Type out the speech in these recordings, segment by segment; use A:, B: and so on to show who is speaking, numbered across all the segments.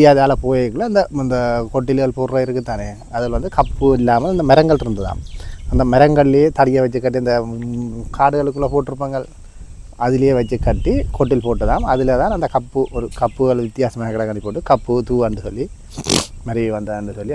A: முந்தியாதால் போயிருக்கல அந்த இந்த கொட்டில்கள் போடுற இருக்குது தானே அதில் வந்து கப்பு இல்லாமல் இந்த மரங்கள் இருந்ததாம். அந்த மரங்கள்லேயே தடியை வச்சு கட்டி இந்த காடுகளுக்குள்ளே போட்டிருப்பாங்க. அதுலேயே வச்சு கட்டி கொட்டில் போட்டதாம். அதில் தான் அந்த கப்பு ஒரு கப்புகள் வித்தியாசமாக கிடக்கி போட்டு கப்பு தூவான்னு சொல்லி மாதிரி வந்தான்னு சொல்லி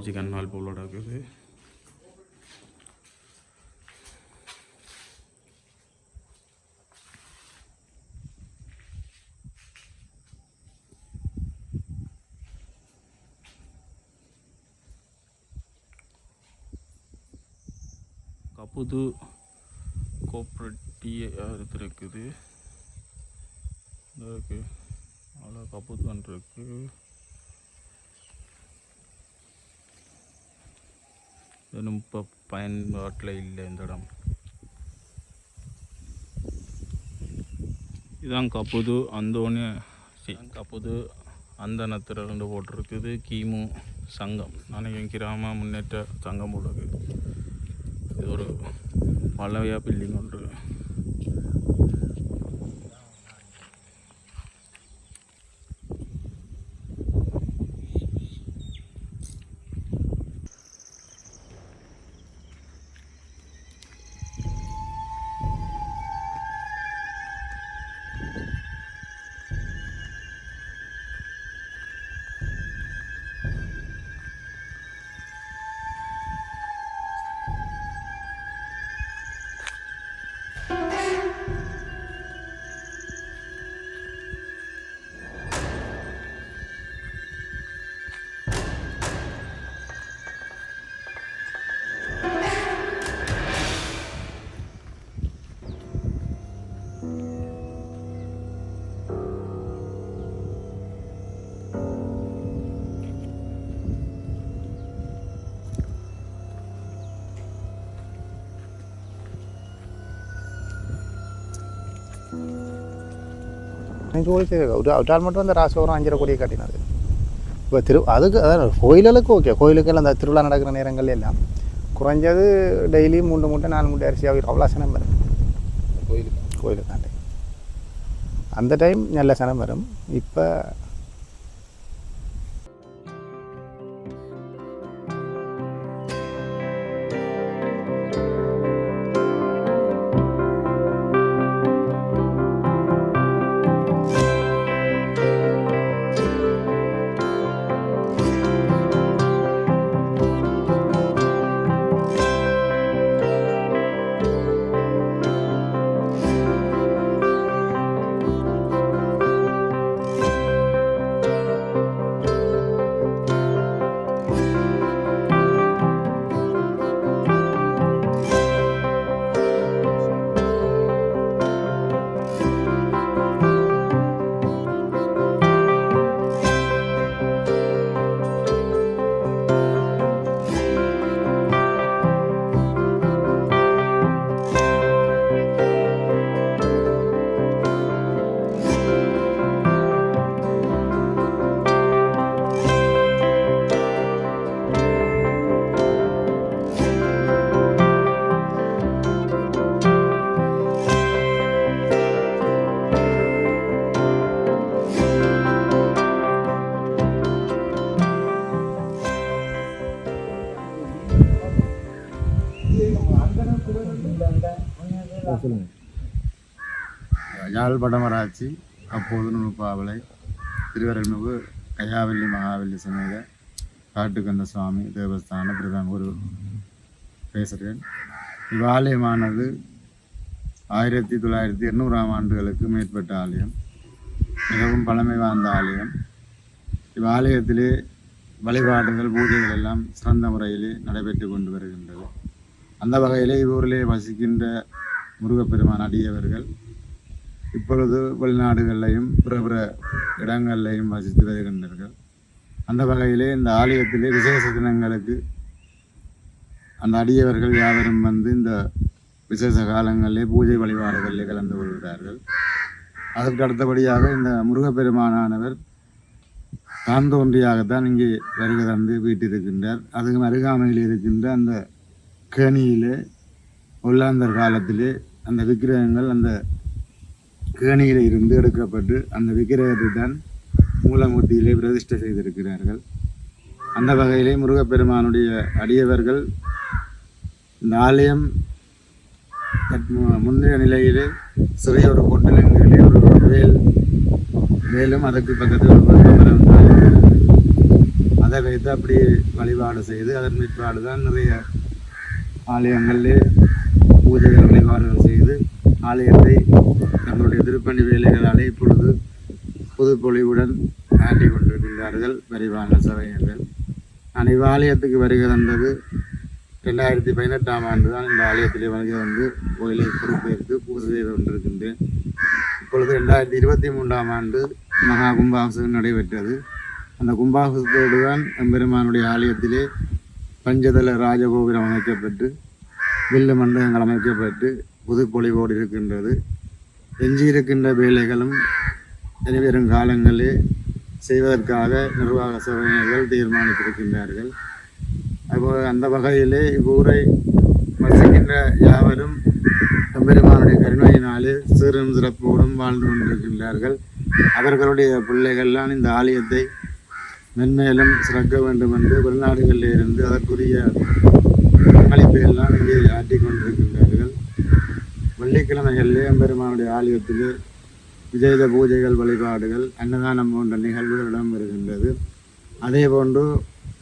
A: அது-
B: கண்ணால் போல இருக்குது கப்புது கோப்ரட்டி இருக்குது. இந்த இருக்கு. அவ்வளோ கப்புது இருக்குது இன்னும் இப்போ பயன்பாட்டில் இல்லை இந்த இடம் இதான் கப்புது அந்தோனி கப்புது அந்தனத்தில் ரெண்டு போட்டிருக்குது கிமு சங்கம் நினைக்கிறேன் கிராம முன்னேற்ற சங்கம் உள்ளது இது ஒரு பழைய பில்டிங் ஒன்று
A: அஞ்சு கோடி செய்து ஒரு அவட்டால் மட்டும் அந்த ராசிவரம் அஞ்சரை கோடியை கட்டினது இப்போ திரு அதுக்கு அதான் கோயிலுக்கு ஓகே கோயிலுக்கெல்லாம் அந்த திருவிழா நடக்கிற நேரங்கள் எல்லாம் குறைஞ்சது டெய்லி மூன்று மூட்டை நாலு மூட்டை அரிசி ஆகிடும் அவ்வளோ சனம் வரும்
C: கோயிலுக்கு
A: கோயிலுக்காண்டி அந்த டைம் நல்ல சனம் வரும் இப்போ
D: படமராட்சி அப்போது நுணுப்பாவளை திருவரல்மிகு கையாவல்லி மகாவல்லி சமேத காட்டுக்கந்த சுவாமி தேவஸ்தான பிரதான் ஒரு பேசுகிறேன். இவ்வாலயமானது ஆயிரத்தி தொள்ளாயிரத்தி எண்ணூறாம் ஆண்டுகளுக்கு மேற்பட்ட ஆலயம். மிகவும் பழமை வாய்ந்த ஆலயம். இவ்வாலயத்திலே வழிபாடுகள் பூஜைகள் எல்லாம் சிறந்த முறையிலே நடைபெற்று கொண்டு வருகின்றது. அந்த வகையிலே இவ்வூரிலே வசிக்கின்ற முருகப்பெருமான் அடியவர்கள் இப்பொழுது வெளிநாடுகளிலையும் பிற பிற இடங்கள்லையும் வசித்து வருகின்றார்கள் அந்த வகையிலே இந்த ஆலயத்திலே விசேஷ தினங்களுக்கு அந்த அடியவர்கள் யாவரும் வந்து இந்த விசேஷ காலங்களிலே பூஜை வழிபாடுகளிலே கலந்து கொள்கிறார்கள். அதற்கு அடுத்தபடியாக இந்த முருகப்பெருமானானவர் தான் தோன்றியாகத்தான் இங்கே வருகை தந்து வீட்டிருக்கின்றார். அதுக்கு அருகாமையில் இருக்கின்ற அந்த கேணியிலே ஒல்லாந்தர் காலத்திலே அந்த விக்கிரகங்கள் அந்த கேணியில் இருந்து எடுக்கப்பட்டு அந்த விக்கிரகத்தை தான் மூலமூர்த்தியிலே பிரதிஷ்டை செய்திருக்கிறார்கள். அந்த வகையிலே முருகப்பெருமானுடைய அடியவர்கள் இந்த ஆலயம் முந்தைய நிலையிலே சிறிய ஒரு பொட்டலங்களிலே ஒரு வேல் மேலும் அதற்கு பக்கத்தில் ஒரு வெப்பமரம் அதை வைத்து அப்படியே வழிபாடு செய்து அதன் பிற்பாடு தான் நிறைய ஆலயங்களிலே பூஜைகள் வழிபாடுகள் செய்து ஆலயத்தை தங்களுடைய திருப்பணி வேலைகளாலே இப்பொழுது புதுப்பொழிவுடன் ஆட்டி கொண்டிருக்கின்றார்கள் பரிவான சபையர்கள் நான் இவ்வாலயத்துக்கு வருகை தந்தது ரெண்டாயிரத்தி பதினெட்டாம் ஆண்டு தான் இந்த ஆலயத்திலே வருகை வந்து கோயிலை பொறுப்பேற்று பூஜை செய்து கொண்டிருக்கின்றேன். இப்பொழுது ரெண்டாயிரத்தி இருபத்தி மூன்றாம் ஆண்டு மகா கும்பாபிஷேகம் நடைபெற்றது. அந்த கும்பாபிஷேகத்தோடு தான் எம்பெருமானுடைய ஆலயத்திலே பஞ்சதள ராஜகோபுரம் அமைக்கப்பட்டு வில்லு மண்டபங்கள் அமைக்கப்பட்டு புதுப்பொழிவோடு இருக்கின்றது. எஞ்சியிருக்கின்ற வேலைகளும் இனிவரும் காலங்களில் செய்வதற்காக நிர்வாக சபையினர்கள் தீர்மானித்திருக்கின்றார்கள். அப்போது அந்த வகையிலே இவ்வூரை வசிக்கின்ற யாவரும் எம்பெருமானுடைய கருணையினாலே சிறும் சிறப்போடும் வாழ்ந்து கொண்டிருக்கின்றார்கள். அவர்களுடைய பிள்ளைகள்லாம் இந்த ஆலயத்தை மென்மேலும் சிறக்க வேண்டும் என்று வெளிநாடுகளில் இருந்து அதற்குரிய பங்களிப்பை எல்லாம் இங்கே ஆட்டிக் கொண்டிருக்கின்றார்கள் வெள்ளிக்கிழமைகளிலே எம்பெருமானுடைய ஆலயத்தில் விஜயத பூஜைகள் வழிபாடுகள் அன்னதானம் போன்ற நிகழ்வுகள் இடம்பெறுகின்றது அதே போன்று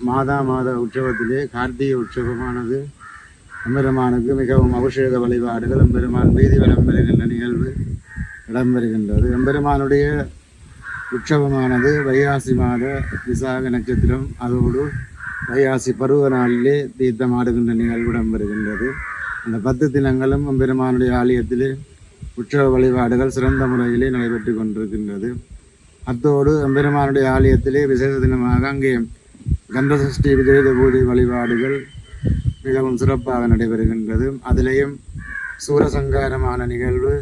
D: மாதா மாத உற்சவத்திலே கார்த்திகை உற்சவமானது எம்பெருமானுக்கு மிகவும் அபிஷேக வழிபாடுகள் எம்பெருமான் வீதி விளம்பெறுகின்ற நிகழ்வு இடம்பெறுகின்றது எம்பெருமானுடைய உற்சவமானது வைகாசி மாத விசாக நட்சத்திரம். அதோடு வைகாசி பருவ நாளிலே தீர்த்தமாடுகின்ற நிகழ்வு இடம்பெறுகின்றது அந்த பத்து தினங்களும் பெருமானுடைய ஆலயத்திலே உற்சவ வழிபாடுகள் சிறந்த முறையிலே நடைபெற்று கொண்டிருக்கின்றது. அத்தோடு எம்பெருமானுடைய ஆலயத்திலே விசேஷ தினமாக அங்கே கந்தசஷ்டி விஜயத பூஜை வழிபாடுகள் மிகவும் சிறப்பாக நடைபெறுகின்றது. அதிலேயும் சூரசங்காரமான நிகழ்வு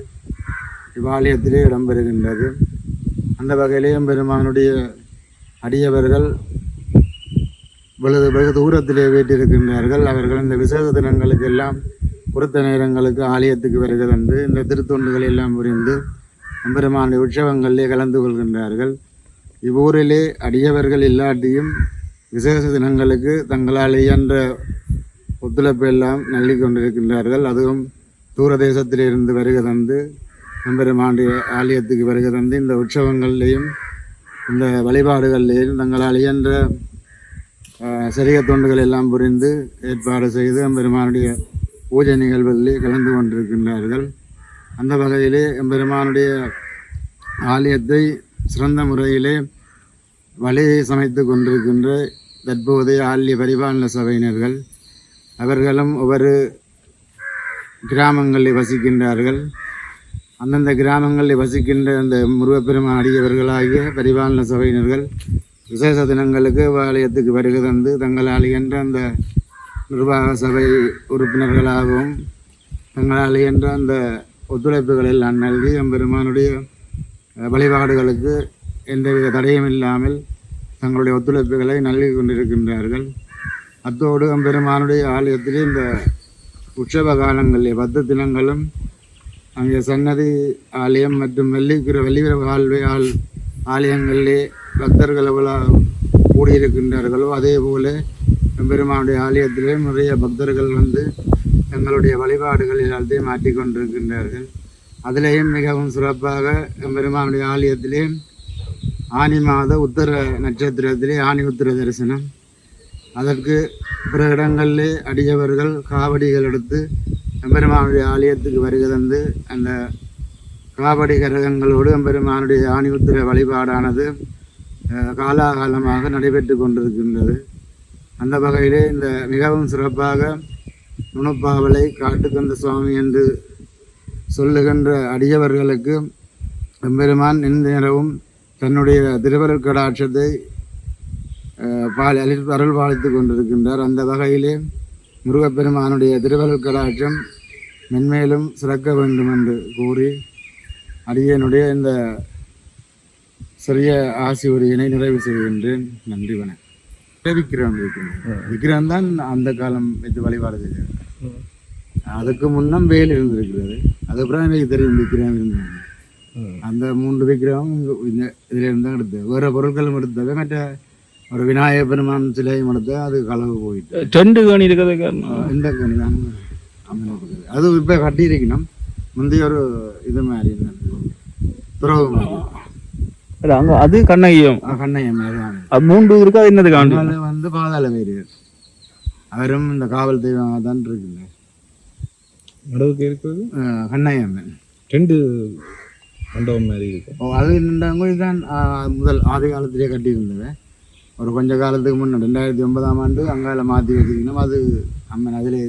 D: இவ்வாலயத்திலே இடம்பெறுகின்றது. அந்த வகையிலேயும் பெருமானுடைய அடியவர்கள் வெகு வெகு தூரத்திலே வீட்டிருக்கின்றார்கள் அவர்கள் இந்த விசேஷ தினங்களுக்கு எல்லாம் பொறுத்த நேரங்களுக்கு ஆலயத்துக்கு வருகை தந்து இந்த திருத்தொண்டுகள் எல்லாம் புரிந்து எம்பெருமானுடைய உற்சவங்களிலே கலந்து கொள்கின்றார்கள். இவ்வூரிலே அடியவர்கள் இல்லாட்டியும் விசேஷ தினங்களுக்கு தங்களால் இயன்ற ஒத்துழைப்பு எல்லாம் நல்கி கொண்டிருக்கின்றார்கள். அதுவும் தூர தேசத்திலிருந்து வருகை தந்து எம்பெருமானுடைய ஆலயத்துக்கு வருகை தந்து இந்த உற்சவங்கள்லேயும் இந்த வழிபாடுகள்லேயும் தங்களால் இயன்ற சிறிய தொண்டுகள் எல்லாம் புரிந்து ஏற்பாடு செய்து எம்பெருமானுடைய பூஜை நிகழ்வுகளிலே கலந்து கொண்டிருக்கின்றார்கள். அந்த வகையிலே எம்பெருமானுடைய ஆலயத்தை சிறந்த முறையிலே வழி சமைத்து கொண்டிருக்கின்ற தற்போதைய ஆலய பரிபாலன சபையினர்கள் அவர்களும் ஒவ்வொரு கிராமங்களில் வசிக்கின்றார்கள். அந்தந்த கிராமங்களில் வசிக்கின்ற அந்த முருகப்பெருமான் அடியவர்களாகிய பரிபாலன சபையினர்கள் விசேஷ தினங்களுக்கு ஆலயத்துக்கு வருகை தந்து தங்களால் என்ற அந்த நிர்வாக சபை உறுப்பினர்களாகவும் தங்களால் இயன்ற அந்த ஒத்துழைப்புகளில் நான் நல்கி எம்பெருமானுடைய வழிபாடுகளுக்கு எந்தவித தடையும் இல்லாமல் தங்களுடைய ஒத்துழைப்புகளை நல்கி கொண்டிருக்கின்றார்கள். அத்தோடு எம்பெருமானுடைய ஆலயத்திலே இந்த உற்சவ காலங்களில் பத்து தினங்களும் அங்கே சன்னதி ஆலயம் மற்றும் வெள்ளிக்கிற வெள்ளிவிர வாழ்வை ஆல் ஆலயங்களிலே பக்தர்கள் எவ்வளோ கூடியிருக்கின்றார்களோ அதே போல எம்பெருமானுடைய ஆலயத்திலே நிறைய பக்தர்கள் வந்து தங்களுடைய வழிபாடுகள் எல்லாத்தையும் மாற்றிக்கொண்டிருக்கின்றார்கள் அதிலேயும் மிகவும் சிறப்பாக எம்பெருமானுடைய ஆலயத்திலே ஆனி மாத உத்தர நட்சத்திரத்திலே ஆனி உத்தர தரிசனம். அதற்கு பிற இடங்களிலே அடியவர்கள் காவடிகள் எடுத்து எம்பெருமானுடைய ஆலயத்துக்கு வருகை தந்து அந்த காவடி கரகங்களோடு எம்பெருமானுடைய ஆணி உத்திர வழிபாடானது காலாகாலமாக நடைபெற்று கொண்டிருக்கின்றது. அந்த வகையிலே இந்த மிகவும் சிறப்பாக நுணப்பாவலை காட்டுக்கந்த சுவாமி என்று சொல்லுகின்ற அடியவர்களுக்கு எம்பெருமான் நின்று நேரமும் தன்னுடைய திருவருள் கடாட்சத்தை பால் அழி அருள் பாலித்து கொண்டிருக்கின்றார். அந்த வகையிலே முருகப்பெருமானுடைய திருவருள் கடாட்சம் மென்மேலும் சிறக்க வேண்டும் என்று கூறி அடியனுடைய இந்த சிறிய ஆசி உரையினை நிறைவு செய்கின்றேன். நன்றி வணக்கம். விக்கிரம் விக்கிரம் விக்கிரம் தான் அந்த காலம் வைத்து வழிபாடு அதுக்கு முன்னம் வேல் இருந்திருக்கிறது. அதுக்கப்புறம் எனக்கு தெரியும் விக்கிரம் இருந்தாங்க அந்த மூன்று விக்கிரகம் இங்க- இந்த இதுல இருந்து தான் எடுத்தது. வேற பொருட்களும் எடுத்தது. மற்ற ஒரு விநாயக பெருமான் சிலையும் எடுத்து அது களவு போயிட்டு.
B: ரெண்டு கணி இருக்கிறது
D: இந்த கனி தான் அது இப்போ கட்டியிருக்கணும். முந்தைய ஒரு இது மாதிரி துறவு மாதிரி.
B: அங்க அது கண்ணகியம்
D: தான்
B: அது மூன்று இருக்கு அது என்னது காண்டி
D: வந்து பாதாள வைரியர் அவரும் இந்த காவல் தெய்வமாக தான் இருக்குங்க
C: நடுவுக்கு இருக்கிறது
D: அஹ் கண்ணையம்
C: ரெண்டு மண்டபம் மாதிரி இருக்கு
D: ஓ அது நின்றவங்க இதுதான் முதல் ஆதி காலத்திலே கட்டியிருந்தது ஒரு கொஞ்ச காலத்துக்கு முன்னே ரெண்டாயிரத்தி ஒன்பதாம் ஆண்டு அங்கால மாற்றி வச்சுக்கணும் அது அம்மன் அதிலே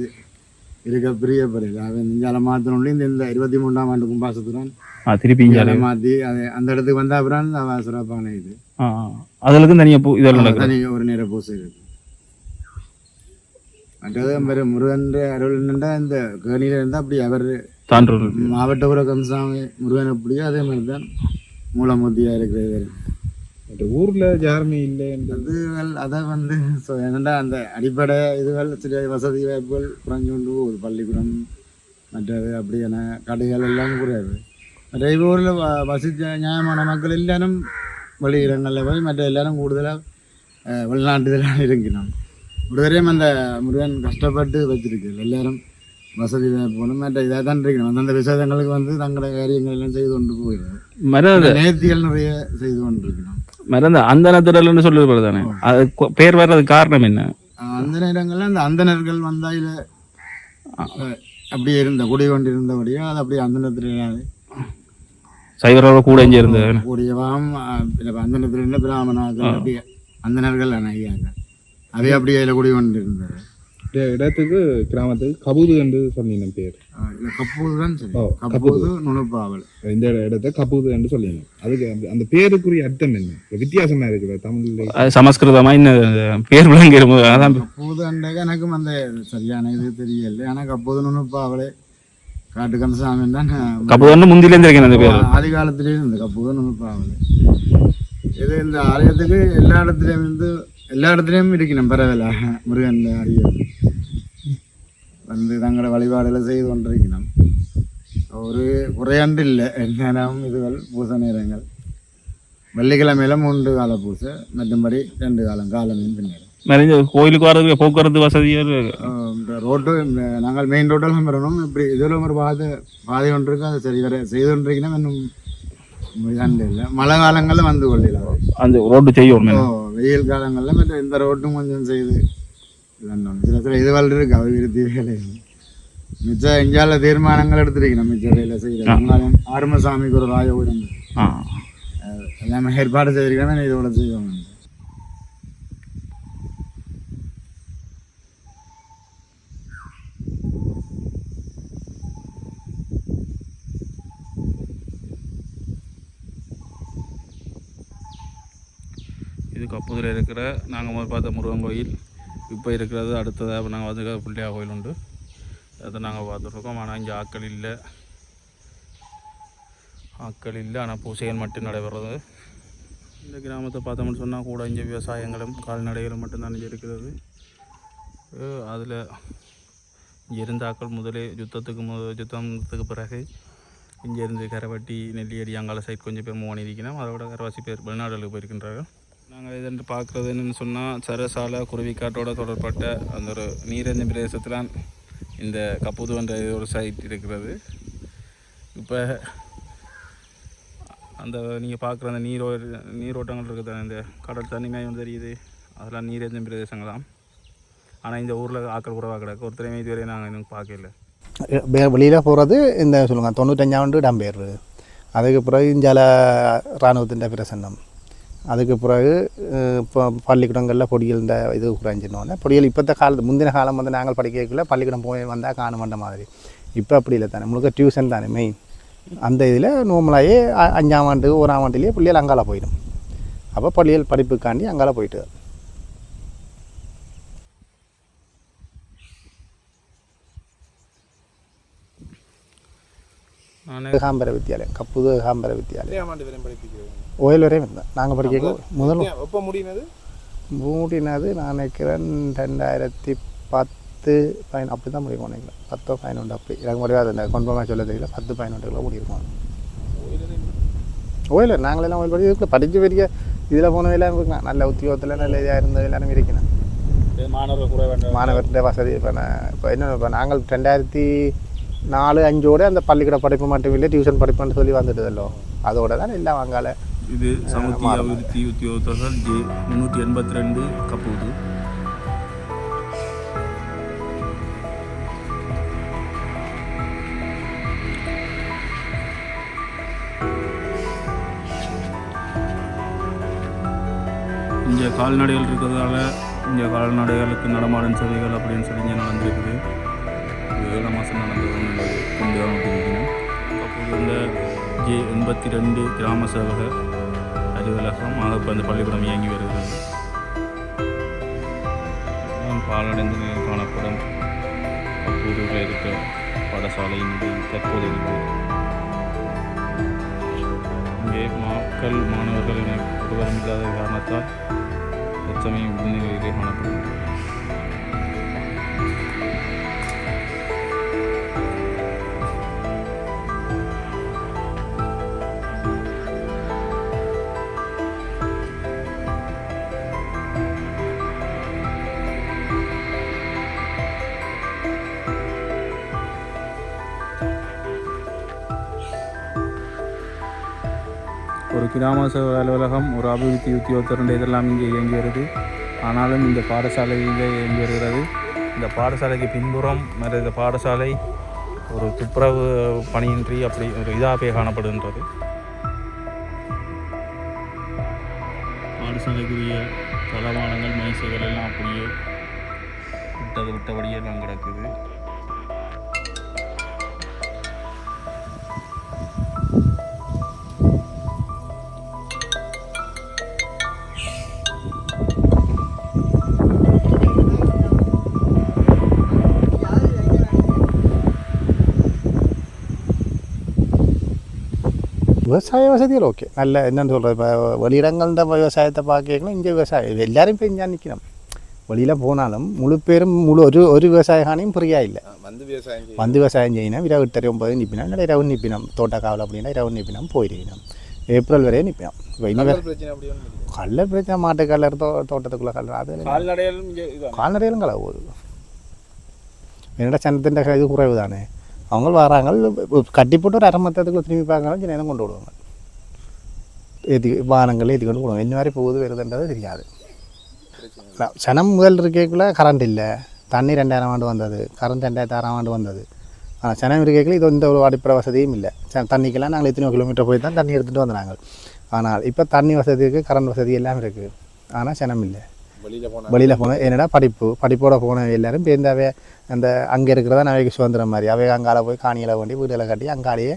D: இருக்க பிரியப்படையில் அவன் இங்கால மாற்றணுள்ளி இந்த இந்த இருபத்தி மூன்றாம் ஆண்டு கும்பாசத்துடன்
B: திருப்பி இங்க
D: மாற்றி அது அந்த இடத்துக்கு வந்த அப்புறம் அவன் சிறப்பான இது.
B: அதுலக்கும் தனியா பூ இதெல்லாம் நடக்குது?
D: தனி ஒரு நேர பூசை இருக்கு மற்றது வேறு முருகன் அருள் என்னண்டா இந்த கேணியில இருந்தால் அப்படி அவர்
B: சான்று
D: மாவட்டபுர கம்சாமி முருகன் அப்படியோ அதே மாதிரி தான் மூலமூர்த்தியாக இருக்கிறது
C: மற்ற ஊர்ல யாருமே இல்லைன்றது
D: அதுகள் அதை வந்து ஸோ என்னடா அந்த அடிப்படை இதுகள் சில வசதி வாய்ப்புகள் குறைஞ்சு கொண்டு போகுது. பள்ளிக்கூடம் மற்றது அப்படியான கடைகள் எல்லாம் குறையாது. மற்ற இப்போ ஊரில் வ வசித்த நியாயமான மக்கள் எல்லாரும் வெளியிடங்களில் போய் மற்ற எல்லாரும் கூடுதலாக வெளிநாட்டுதெல்லாம் இருக்கணும் ஒருவரையும் அந்த முருகன் கஷ்டப்பட்டு வச்சிருக்கு எல்லாரும் வசதி வாய்ப்புகளும் மற்ற இதாக தான் இருக்கணும் அந்தந்த விசேஷங்களுக்கு வந்து தங்களோட காரியங்கள் எல்லாம் செய்து கொண்டு போயிடும்
B: மறந்த
D: நேர்த்திகள் நிறைய செய்து கொண்டு இருக்கணும்
B: மறந்த அந்தனத்திரல்னு சொல்லுறது தானே அது பேர் வர்றது காரணம் என்ன
D: அந்த நேரங்களில் அந்த அந்தணர்கள் வந்தாயில் அப்படியே இருந்த குடி கொண்டிருந்தபடியோ அது அப்படியே அந்தனத்தில்
B: சைவரோட கூட இங்கே இருந்தது
D: கூடியவாம் அந்தனத்தில் இருந்த பிராமணர்கள் அப்படியே அந்தணர்கள் ஐயாங்க. அவை அப்படியே அதில் குடி கொண்டிருந்தது.
C: இந்த இடத்துக்கு கிராமத்துக்கு கபூது என்று சொன்னீங்க பேர்.
D: கப்பூது தான் கப்பூது நுணுப்பாவல்
C: இந்த இடத்த கபூது என்று சொல்லிங்க அதுக்கு அந்த- பேருக்குரிய அர்த்தம் என்ன? வித்தியாசமா இருக்குது தமிழ்ல.
B: அது சமஸ்கிருதமா இன்னும் பேர் விளங்கிடும் அதான்.
D: கப்பூது அண்டக எனக்கும் அந்த சரியான இது தெரியல ஆனால் கப்பூது நுணுப்பாவலே காட்டு கந்தசாமி தான்
B: கபுதன்னு முந்திலேருந்து இருக்கேன் அந்த பேர்.
D: ஆதி காலத்திலே இருந்து கப்பூத நுணுப்பாவல் இது இந்த ஆலயத்துக்கு எல்லா இடத்துலையும் இருந்து எல்லா இடத்துலையும் இருக்கணும் பரவாயில்ல முருகன் அடியர் வந்து தங்களோட வழிபாடுகளை செய்து கொண்டிருக்கணும். ஒரு குறையாண்டு இல்லை நேரம் இதுகள் பூச நேரங்கள். வெள்ளிக்கிழமையில மூன்று கால பூசை மற்றபடி ரெண்டு காலம் காலமையும் பின்னர்
B: நிறைய கோயிலுக்கு வர்றதுக்கு போக்குவரத்து
D: இந்த ரோட்டு நாங்கள் மெயின் ரோட்டெல்லாம் வரணும். இப்படி இதில் ஒரு பாதை பாதை ஒன்று இருக்கு. அதை சரி வர செய்து கொண்டிருக்கணும் இன்னும் இல்லை. மழை காலங்களில் வந்து கொள்ளலாம்
B: அந்த ரோடு செய்யும்
D: ஓ வெயில் காலங்களில் மற்ற இந்த ரோட்டும் கொஞ்சம் செய்து சில சில இதுகள் இருக்கு. அபிவிருத்தி வேலை. மிச்சம் எங்கேயால தீர்மானங்கள் எடுத்திருக்கணும். மிச்ச வேலை செய்யலாம் ஆறுமசாமிக்கு ஒரு ராஜபுரம்
B: ஆ.
D: எல்லாமே ஏற்பாடு செய்திருக்கணும் இதோட செய்வோம்.
B: இது கப்புதில் இருக்கிற நாங்கள் முதல் பார்த்த முருகன் கோயில் இப்போ இருக்கிறது அடுத்ததாக நாங்கள் வந்து பிள்ளையா கோயில் உண்டு. அதை நாங்கள் பார்த்துட்ருக்கோம். ஆனால் இங்கே ஆக்கள் இல்லை. ஆக்கள் இல்லை. ஆனால் பூசைகள் மட்டும் நடைபெறது. இந்த கிராமத்தை பார்த்தோம்னு சொன்னால் கூட இங்கே விவசாயங்களும் கால்நடைகளும் மட்டும்தான் இங்கே இருக்கிறது. அதில் இங்கே இருந்த முதலே யுத்தத்துக்கு முத யுத்தத்துக்கு பிறகு இங்கேருந்து கரவட்டி நெல்லியடி அங்கால சைட் கொஞ்சம் பேர் மாணிக்கிறேன் அதை விட கரவாசி பேர் வெளிநாடுகளுக்கு போயிருக்கின்றார்கள். நாங்கள் இதென்று பார்க்குறது என்னென்னு சொன்னால் சரசால குருவிக்காட்டோட தொடர்பட்ட அந்த ஒரு நீரஞ்சு பிரதேசத்தில் இந்த கப்புது என்ற ஒரு சைட் இருக்கிறது. இப்போ அந்த நீங்கள் பார்க்குற அந்த நீரோ நீரோட்டங்கள் இருக்குது இந்த கடல் தனிமையும் தெரியுது. அதெல்லாம் நீரஞ்ச பிரதேசங்களாம் ஆனால் இந்த ஊரில் ஆக்கள் குறைவாக கிடக்கு ஒருத்தரையுமே இதுவரை நாங்கள் இன்னும் பார்க்கல.
A: வெளியில் போகிறது இந்த சொல்லுங்கள் தொண்ணூற்றஞ்சாண்டு ஆண்டு அதுக்கு பிறகு இந்தியாவில் இராணுவத்தின் பிரசன்னம். அதுக்கு பிறகு இப்போ பள்ளிக்கூடங்களில் பொடிகள் இந்த இது குறைஞ்சினோடனே பொடிகள் இப்போத்த காலத்து முந்தின காலம் வந்து நாங்கள் படிக்கக்குள்ள பள்ளிக்கூடம் போய் வந்தால் காண மாட்ட மாதிரி. இப்போ அப்படி இல்லை தானே. முழுக்க டியூஷன் தானே மெயின் அந்த இதில் நார்மலாகவே அஞ்சாம் ஆண்டு ஓராம் ஆண்டுலேயே பிள்ளைகள் அங்கால போயிடும். அப்போ பள்ளிகள் படிப்புக்காண்டி அங்கால போயிட்டு
B: நானே
A: ஏகாம்பர வித்தியாலயம் கப்புது ஏகாம்பர வித்தியாலயம் ஓயில் வரையும் இருந்தேன் நாங்கள் படிக்க முதல்
C: எப்போ முடியினது?
A: மூடினது நான் நினைக்கிறேன் ரெண்டாயிரத்தி பத்து பதின அப்படி தான் முடியும் நினைக்கிறேன். பத்தோ பதினொன்று அப்படி. எனக்கு முடியாது அந்த கன்ஃபார்மாக சொல்ல தெரியல பத்து பதினொன்றுக்குள்ள முடியிருக்கோம். ஓயில் நாங்களெல்லாம் ஓயில் படி இதுக்குள்ள படித்து பெரிய இதில் போனவெல்லாம் இருக்கலாம் நல்ல உத்தியோகத்தில் நல்ல இதாக இருந்தது எல்லாரும் இருக்கணும்
C: மாணவர்கள்
A: மாணவர்கிட்ட வசதி இப்போ நான் இப்போ என்ன இப்போ நாங்கள் ரெண்டாயிரத்தி நாலு அஞ்சோடு அந்த பள்ளிக்கூட படிப்பு மட்டும் இல்லை டியூஷன் படிப்புன்னு சொல்லி வந்துட்டுதல்லோ. அதோட தான் எல்லாம் வாங்கால
B: இது சமுத்தி அபிவிருத்தி உத்தியோகத்தர்கள் ஜே முந்நூற்றி எண்பத்தி ரெண்டு கப்பூது. இங்கே கால்நடைகள் இருக்கிறதால இங்கே கால்நடைகளுக்கு நடமாடும் சேவைகள் அப்படின்னு சொல்லி இங்கே நடந்துருக்குது. இது ஏழு மாதம் நடந்தது. கொண்டு தான் அப்போது இந்த ஜே எண்பத்தி ரெண்டு கிராம சேவகர் அலுவலகம் ஆக இப்போ அந்த பள்ளிக்கூடம் இயங்கி வருகிறது பாலடைந்து காணப்படும் அப்பூரில் இருக்க பாடசாலையின் தற்போது இங்கே மக்கள் மாணவர்கள் என ஒருவரும் இல்லாத காரணத்தால் தற்சமயம் முன்னிலையிலே காணப்படுகிறது கிராம சேவை அலுவலகம் ஒரு அபிவிருத்தி உத்தியோகத்தருடைய இதெல்லாம் இங்கே இயங்கி வருது ஆனாலும் இந்த பாடசாலையில் இயங்கி வருகிறது இந்த பாடசாலைக்கு பின்புறம் மற்ற இந்த பாடசாலை ஒரு துப்புரவு பணியின்றி அப்படி ஒரு இதாகவே காணப்படுகின்றது. பாடசாலைக்குரிய தளவானங்கள் மேசைகள் எல்லாம் அப்படியே விட்டது விட்டபடியே தான் கிடக்குது.
A: விவசாய வசதிகள் ஓகே நல்ல என்னன்னு சொல்கிறது இப்போ வெளியிடங்கள்ட விவசாயத்தை பார்க்கலாம் இங்கே விவசாயம் எல்லாரும் இப்போ இங்கே நிற்கணும் வெளியில் போனாலும் முழு பேரும் முழு ஒரு ஒரு விவசாய காணியும் புரியா இல்லை
C: வந்து விவசாயம்
A: வந்து விவசாயம் செய்யணும் இரவு எட்டரை ஒன்பது நிற்பினோம் இல்லை இரவு நிற்பினோம் தோட்டக்காவல் அப்படின்னா இரவு நிற்பினோம் போயிருக்கணும் ஏப்ரல் வரையே நிற்பினோம் இப்போ இன்னும். கல்ல பிரச்சனை மாட்டு கல்லர் தோ தோட்டத்துக்குள்ளே கல்லர் அது
C: கால்நடைகளும்
A: களை போகுது என்னடா சனத்தின் இது குறைவு தானே அவங்க வராங்க. கட்டி போட்டு ஒரு அரை திரும்பி பார்க்கணும் சின்ன நேரம் கொண்டு விடுவாங்க. ஏற்றி வாகனங்கள் ஏற்றி கொண்டு விடுவாங்க என்ன மாதிரி போகுது வருதுன்றது தெரியாது. சனம் முதல் இருக்கேக்குள்ள கரண்ட் இல்லை. தண்ணி ரெண்டாயிரம் ஆண்டு வந்தது. கரண்ட் ரெண்டாயிரத்தி ஆறாம் ஆண்டு வந்தது. ஆனால் சனம் இருக்கேக்குள்ள இது எந்த ஒரு அடிப்படை வசதியும் இல்லை. ச- தண்ணிக்கெல்லாம் நாங்கள் எத்தனையோ கிலோமீட்டர் போய் தான் தண்ணி எடுத்துகிட்டு வந்தோம் நாங்கள் ஆனால் இப்போ தண்ணி வசதி இருக்குது கரண்ட் வசதி எல்லாம் இருக்குது ஆனால் சனம் இல்லை.
C: வெளியில்
A: போனேன் என்னடா படிப்பு? படிப்போட போன எல்லாரும் பேருந்தாவே அந்த அங்கே இருக்கிறதா அவைக்கு சுதந்திரம் மாதிரி. அவை அங்கால போய் காணியில் வேண்டி வீடுகளை கட்டி அங்காலேயே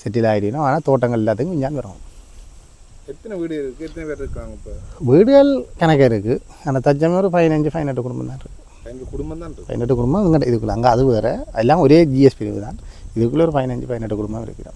A: செட்டில் ஆகிடணும் ஆனால் தோட்டங்கள் எல்லாத்துக்கும் விஞ்ஞான் வரும்.
C: எத்தனை வீடு இருக்குது எத்தனை பேர் இருக்காங்க இப்போ?
A: வீடுகள் கணக்கு இருக்குது ஆனால் தச்சமே ஒரு பதினஞ்சு பதினெட்டு குடும்பம் தான் இருக்குது
C: எங்கள் குடும்பம் தான்
A: பதினெட்டு குடும்பம் இதுக்குள்ள. அங்கே அது வேறு. எல்லாம் ஒரே ஜிஎஸ்பி தான். இதுக்குள்ளே ஒரு பதினஞ்சு பதினெட்டு குடும்பம் இருக்குது